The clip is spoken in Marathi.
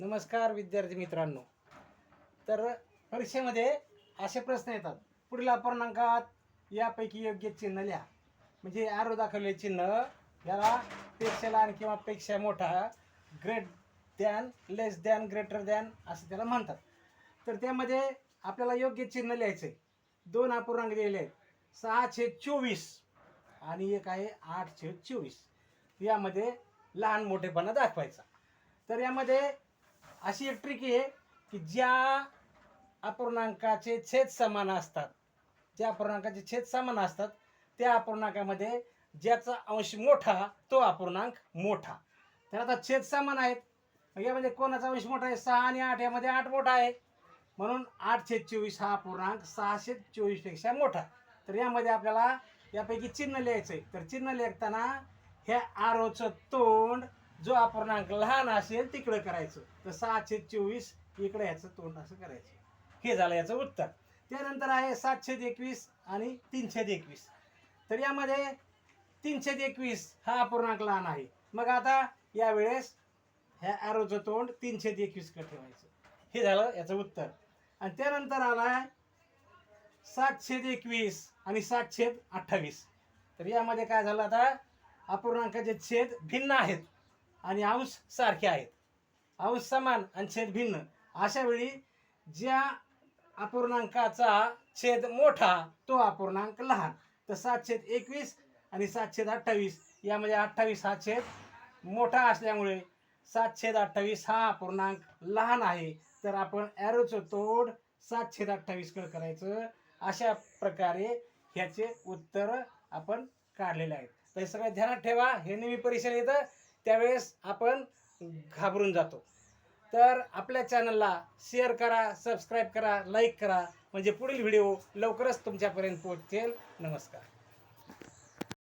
नमस्कार विद्यार्थी मित्रांनो. तर परीक्षेमध्ये असे प्रश्न येतात. पुढील अपूर्णांकात यापैकी योग्य चिन्ह लिहा. म्हणजे आरो दाखवले चिन्ह याला पेक्षा लहान किंवा पेक्षा मोठा great than less than greater than असं त्याला म्हणतात. तर त्यामध्ये आपल्याला योग्य चिन्ह लिहायचं आहे दोन अपूर्णांक दिलेले आहेत. सहा छेद चोवीस आणि एक आहे आठ छेद चोवीस. यामध्ये लहान मोठेपणा दाखवायचा. तर यामध्ये अशी एक ट्रिक आहे की ज्या अपूर्णांकाचे छेद समान असतात. ज्या अपूर्णांकाचे छेद समान असतात त्या अपूर्णांकामध्ये ज्याचा अंश मोठा तो अपूर्णांक मोठा. तर आता छेद समान आहेत. यामध्ये कोणाचा अंश मोठा आहे? सहा आणि आठ यामध्ये आठ मोठा आहे. म्हणून आठ छेद चोवीस हा अपूर्णांक सहाशे चोवीसपेक्षा मोठा. तर यामध्ये आपल्याला यापैकी चिन्ह लिहायचं आहे तर चिन्ह लिहिताना ह्या आरोचं तोंड जो अपूर्णांक लहान असेल तिकडं करायचं. तर सातशे चोवीस इकडे ह्याचं तोंड असं करायचं. हे झालं याचं उत्तर. त्यानंतर आहे सातशे एकवीस आणि तीनशे एकवीस. तर यामध्ये तीनशे एकवीस हा अपूर्णांक लहान आहे. मग आता यावेळेस ह्या ॲरोचं तोंड तीनशे एकवीसकडे ठेवायचं. हे झालं याचं उत्तर. आणि त्यानंतर आला सातशे एकवीस आणि सातशे अठ्ठावीस. तर यामध्ये काय झालं आता? अपूर्णांकाचे छेद भिन्न आहेत. आणि अंश सारखे आहेत. अंश समान आणि छेद भिन्न. अशा वेळी ज्या अपूर्णांकाचा छेद मोठा तो अपूर्णांक लहान. तर सातशे एकवीस आणि सातशे अठ्ठावीस. यामध्ये अठ्ठावीस हा छेद मोठा असल्यामुळे सातशे अठ्ठावीस हा अपूर्णांक लहान आहे. तर आपण ॲरोचं तोड सातशे अठ्ठावीसकडे करायचं. अशा प्रकारे ह्याचे उत्तर आपण काढलेले आहेत. तर हे सगळं ध्यानात ठेवा. हे नेहमी परीक्षेला येतं. त्यावेळेस आपण घाबरून जातो. तर आपल्या चॅनलला शेअर करा सबस्क्राईब करा लाईक करा. म्हणजे पुढील व्हिडिओ लवकरच तुमच्यापर्यंत पोहोचेल. नमस्कार.